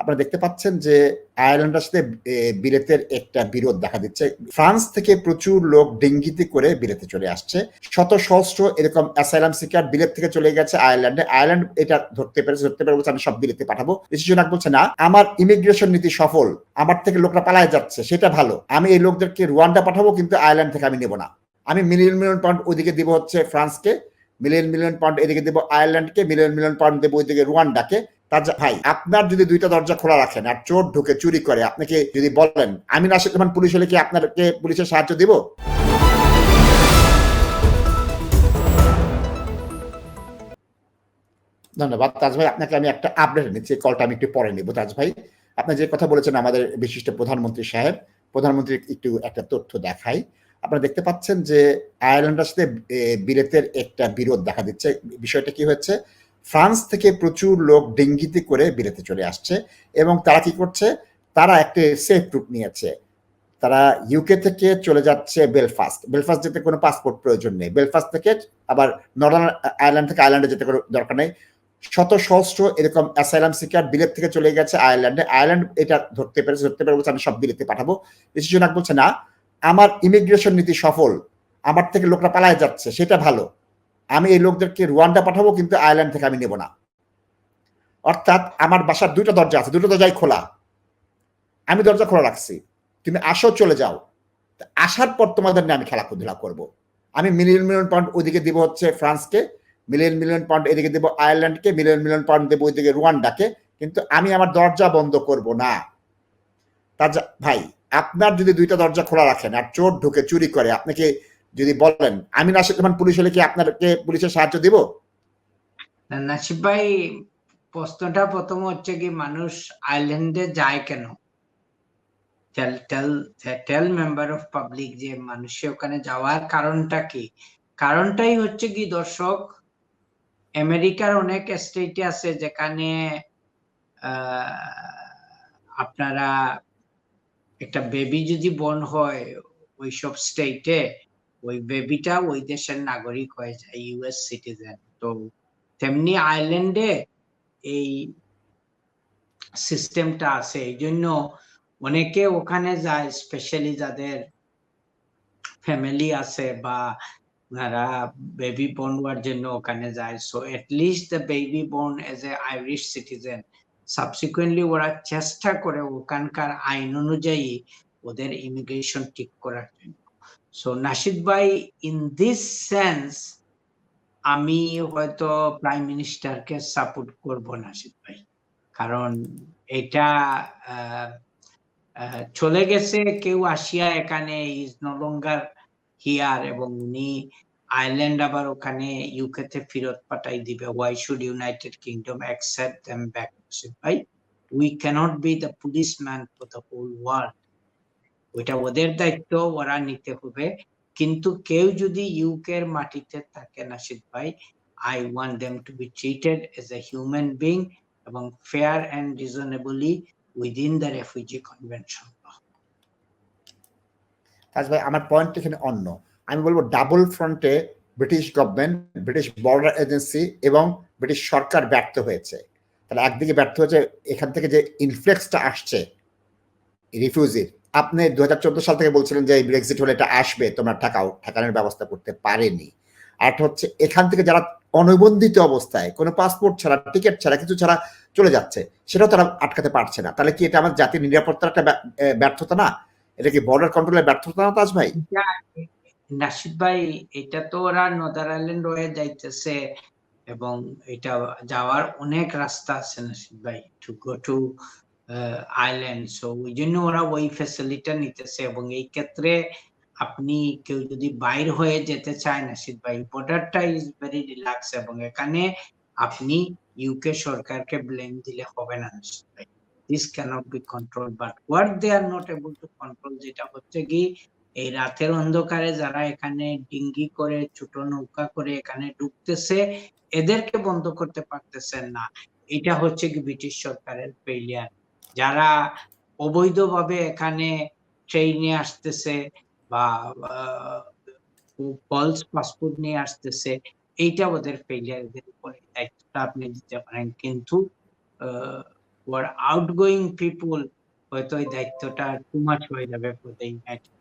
আপনারা দেখতে পাচ্ছেন যে আয়ারল্যান্ডের সাথে বিলেতের একটা বিরোধ দেখা দিচ্ছে। ফ্রান্স থেকে প্রচুর লোক ডেঙ্গিতে করে বিলেতে চলে আসছে। শত সহস্র এরকম অ্যাসাইলাম সিকার বিলেত থেকে চলে গেছে আয়ারল্যান্ডে। আয়ারল্যান্ড এটা ধরতে পেরেছে, ধরতে পেরে বলছে আমি সব বিলেতে পাঠাবো। ডিসিশন বলছে, না, আমার ইমিগ্রেশন নীতি সফল। আমার থেকে লোকরা পালায় যাচ্ছে, সেটা ভালো। আমি এই লোকদেরকে রুয়ান্ডা পাঠাবো, কিন্তু আয়ারল্যান্ড থেকে আমি নেব না। আমি মিলিয়ন মিলিয়ন পাউন্ড ওইদিকে দিব হচ্ছে ফ্রান্সকে, মিলিয়ন মিলিয়ন পাউন্ড এদিকে দেবো আয়ারল্যান্ডকে, মিলিয়ন মিলিয়ন পাউন্ড দেবো ওইদিকে রুয়ান্ডাকে। তার ভাই, আপনার যদি দুইটা দরজা খোলা রাখেন আর চোর ঢুকে চুরি করে, আপনাকে যদি বলেন, আমি নাসির রহমান পুলিশ হলে কি আপনাকে পুলিশের সাহায্য দিব? ধন্যবাদ, তাজ ভাই, আপনাকে আমি একটা আপডেট নিচ্ছি কলটা আমি একটু পরে নিব, তাজ ভাই। আপনি যে কথা বলেছেন আমাদের বিশিষ্ট প্রধানমন্ত্রী সাহেব, প্রধানমন্ত্রী একটু একটা তথ্য দেখাই। আপনারা দেখতে পাচ্ছেন যে আয়ারল্যান্ডের সাথে বিলেতের একটা বিরোধ দেখা দিচ্ছে। বিষয়টা কি হচ্ছে ফ্রান্স থেকে প্রচুর লোক ডেঙ্গিতে করে বিলেতে চলে আসছে এবং তারা কি করছে? তারা একটা সেফ রুট নিয়েছে। তারা ইউকে থেকে চলে যাচ্ছে বেলফাস্ট বেলফাস্ট যেতে কোনো পাসপোর্ট প্রয়োজন নেই। বেলফাস্ট থেকে আবার নর্দার্ন আয়ারল্যান্ড থেকে আয়ারল্যান্ডে যেতে কোনো দরকার নেই। শত সহস্র এরকম অ্যাসাইলাম সিকার বিলেত থেকে চলে গেছে আয়ারল্যান্ডে আয়ারল্যান্ড এটা ধরতে পেরেছে, ধরতে পেরে বলছে আমি সব বিলেতে পাঠাবো। বেশি ডিসিশন বলছে না, আমার ইমিগ্রেশন নীতি সফল, আমার থেকে লোকরা পালায় যাচ্ছে, সেটা ভালো। আমি এই লোকদেরকে রুয়ান্ডা পাঠাবো, কিন্তু আয়ারল্যান্ড থেকে আমি নেব না। অর্থাৎ আমার বাসার দুটো দরজা আছে, দুটো দরজাই খোলা। আমি দরজা খোলা রাখছি। তুমি আসো, চলে যাও। তা আসার পর তোমাদের নিয়ে আমি খেলাধুলা করব। আমি মিলিয়ন মিলিয়ন পাউন্ড ওইদিকে দিব হচ্ছে ফ্রান্সকে, মিলিয়ন মিলিয়ন পাউন্ড এদিকে দেবো আয়ারল্যান্ডকে, মিলিয়ন মিলিয়ন পাউন্ড দেবো ওইদিকে রুয়ান্ডাকে। কিন্তু আমি আমার দরজা বন্ধ করব না। যা- ভাই, আপনার যদি দুইটা দরজা খোলা রাখেন আর চোর ঢুকে চুরি করে আপনাকে যদি বলেন আমি নাসির রহমান পুলিশ হলে কি আপনাকে পুলিশের সাহায্য দিব? নাসিব ভাই, প্রশ্নটা প্রথম হচ্ছে কি, মানুষ আইল্যান্ডে যায় কেন? Tell tell tell member of public যে মানুষে ওখানে যাওয়ার কারণটা কি? কারণটাই হচ্ছে কি, দর্শক, আমেরিকার অনেক স্টেটে আছে যেখানে আপনারা একটা বেবি যদি বর্ন হয় ওইসব স্টেটে ওই বেবিটা ওই দেশের নাগরিক হয়ে যায় ইউএস সিটিজেন তো তেমনি আইল্যান্ডে এই সিস্টেমটা আছে। এই জন্য অনেকে ওখানে যায় স্পেশালি যাদের ফ্যামিলি আছে বা যারা বেবি বর্ন হওয়ার জন্য ওখানে যায়। So least the baby born as a Irish citizen subsequently ওরা চেষ্টা করে ওখানকার আইন অনুযায়ী ওদের ইমিগ্রেশন ঠিক করার জন্য। সো নাশিদ ভাই ইন দিস সেন্স আমি হয়তো প্রাইম মিনিস্টারকে সাপোর্ট করব নাশিদ ভাই। কারণ এটা চলে গেছে, কেউ আসিয়া এখানে ইজ নো লঙ্গার হিয়ার এবং উনি আইল্যান্ড আবার ওখানে ইউকে তে ফেরত পাঠাই দিবে। Why should United Kingdom accept them back ভাই? We can't be the police man for the whole world ওইটা ওদের দায়িত্ব, ওরা নিতে হবে। কিন্তু কেউ যদি ইউকের মাটিতে থাকে নাসিদ ভাই I want them to be treated as a human being এবং fair and reasonably within the refugee convention Taj ভাই, আমার পয়েন্ট এখানে অন্য। আমি বলব ডাবল ফ্রন্টে British government British border agency এবং ব্রিটিশ সরকার ব্যর্থ হয়েছে। তাহলে একদিকে ব্যর্থ হয়েছে, এখান থেকে যে ইনফ্লেক্সটা আসছে রিফিউজির আপনি দুই হাজার চোদ্দ সাল থেকে বলছিলেন যে ব্রেক্সিট হলে এটা আসবে, তোমরা ঠেকাও ঠেকানোর ব্যবস্থা করতে পারেনি। আর হচ্ছে, এখান থেকে যারা অনিবন্ধিত অবস্থায়, কোনো পাসপোর্ট ছাড়া টিকিট ছাড়া, কিছু ছাড়া চলে যাচ্ছে, সেটাও তারা আটকাতে পারছে না। তাহলে কি এটা আমার জাতির নিরাপত্তার একটা ব্যর্থতা না? এটা কি বর্ডার কন্ট্রোলের ব্যর্থতা না, তাজ ভাই? নাসিদ ভাই, এটা তো ওরা নদার আইল্যান্ড হয়ে যাইতেছে, এবং এটা যাওয়ার অনেক রাস্তা আছে, নাসিদ ভাই to go to island so ওই জন্য ওরা ওই ফ্যাসিলিটি নিতেছে এবং এই ক্ষেত্রে আপনি কেউ যদি বাইর হয়ে যেতে চায় নাসিদ ভাই বর্ডারটা ইজ ভেরি রিল্যাক্স এবং এখানে আপনি ইউকে সরকারকে ব্লেম দিলে হবে না নাসিদ ভাই। This can't be control but what they are not able to control যেটা হচ্ছে কি, এই রাতের অন্ধকারে যারা এখানে ডিঙ্গি করে, ছোট নৌকা করে এখানে ঢুকতেছে এদেরকে বন্ধ করতে পারতেছেন না। এটা হচ্ছে কি ব্রিটিশ সরকারের ফেলিয়ার যারা অবৈধভাবে এখানে ট্রেনে আসতেছে বা ফলস পাসপোর্ট নিয়ে আসতেছে, এইটা ওদের ফেলিয়ার এদের উপরে দায়িত্বটা আপনি দিতে পারেন। কিন্তু ওর আউটগোয়িং পিপুল হয়তো এই দায়িত্বটা টু মাচ হয়ে যাবে for the United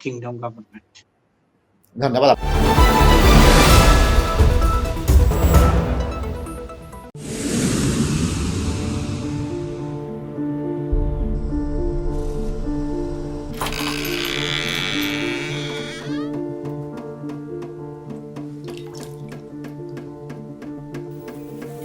Kingdom government ধন্যবাদ।